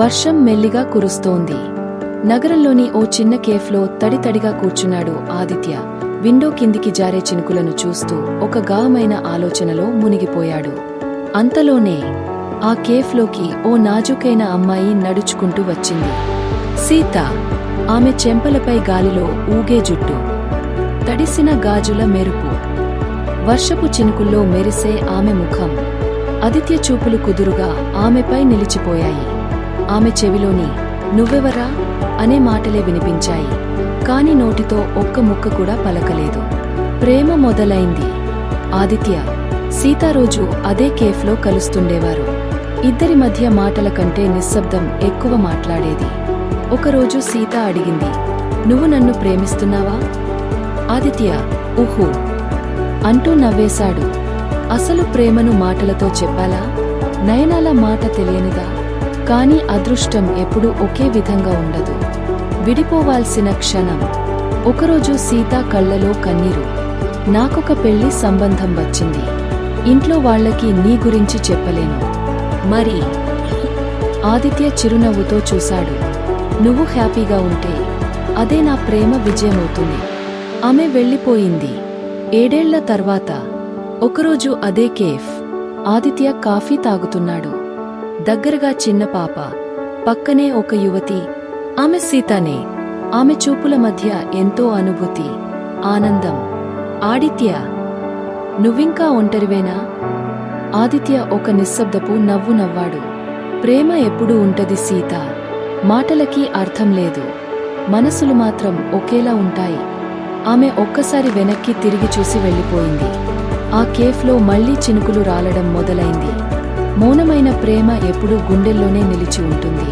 వర్షం మెల్లిగా కురుస్తోంది. నగరంలోని ఓ చిన్న కేఫ్లో తడితడిగా కూర్చున్నాడు ఆదిత్య. విండో కిందికి జారే చినుకులను చూస్తూ ఒక గామైన ఆలోచనలో మునిగిపోయాడు. అంతలోనే ఆ కేఫ్లోకి ఓ నాజుకైన అమ్మాయి నడుచుకుంటూ వచ్చింది. సీత ఆమె చెంపలపై గాలిలో ఊగే జుట్టు. తడిసిన గాజుల మెరుపు. వర్షపు చినుకుల్లో మెరిసే ఆమె ముఖం. ఆదిత్య చూపులు కుదురుగా ఆమెపై నిలిచిపోయాయి. ఆమె చెవిలోని నువ్వెవరా? అనే మాటలే వినిపించాయి. కాని నోటితో ఒక్క ముక్క కూడా పలకలేదు. ప్రేమ మొదలైంది. ఆదిత్య సీతారోజు అదే కేఫ్లో కలుస్తుండేవారు. ఇద్దరి మధ్య మాటల కంటే నిశ్శబ్దం ఎక్కువ మాట్లాడేది. ఒకరోజు సీత అడిగింది నువ్వు నన్ను ప్రేమిస్తున్నావా? ఆదిత్య ఉహు అంటూ నవ్వేశాడు. అసలు ప్రేమను మాటలతో చెప్పాలా? నయనాల మాట తెలియనిదా? కానీ అదృష్టం ఎప్పుడూ ఒకే విధంగా ఉండదు. విడిపోవాల్సిన క్షణం. ఒకరోజు సీత కళ్ళలో కన్నీరు. నాకొక పెళ్ళి సంబంధం వచ్చింది. ఇంట్లో వాళ్ళకి నీ గురించి చెప్పలేను. మరి? ఆదిత్య చిరునవ్వుతో చూశాడు. నువ్వు హ్యాపీగా ఉంటే అదే నా ప్రేమ విజయమవుతుంది. ఆమె వెళ్ళిపోయింది. ఏడేళ్ళ తర్వాత ఒకరోజు అదే కేఫ్. ఆదిత్య కాఫీ తాగుతున్నాడు. దగ్గరగా చిన్న పాప పక్కనే ఒక యువతి ఆమె సీతనే ఆమె చూపుల మధ్య ఎంతో అనుభూతి ఆనందం. ఆదిత్య నువ్వింకా ఒంటరివేనా? ఆదిత్య ఒక నిశ్శబ్దపు నవ్వు నవ్వాడు. ప్రేమ ఎప్పుడు ఉంటది సీత. మాటలకి అర్థం లేదు. మనసులు మాత్రం ఒకేలా ఉంటాయి. ఆమె ఒక్కసారి వెనక్కి తిరిగి చూసి వెళ్ళిపోయింది. ఆ కేఫ్లో మళ్ళీ చినుకులు రాలడం మొదలైంది. మౌనమైన ప్రేమ ఎప్పుడూ గుండెల్లోనే నిలిచి ఉంటుంది.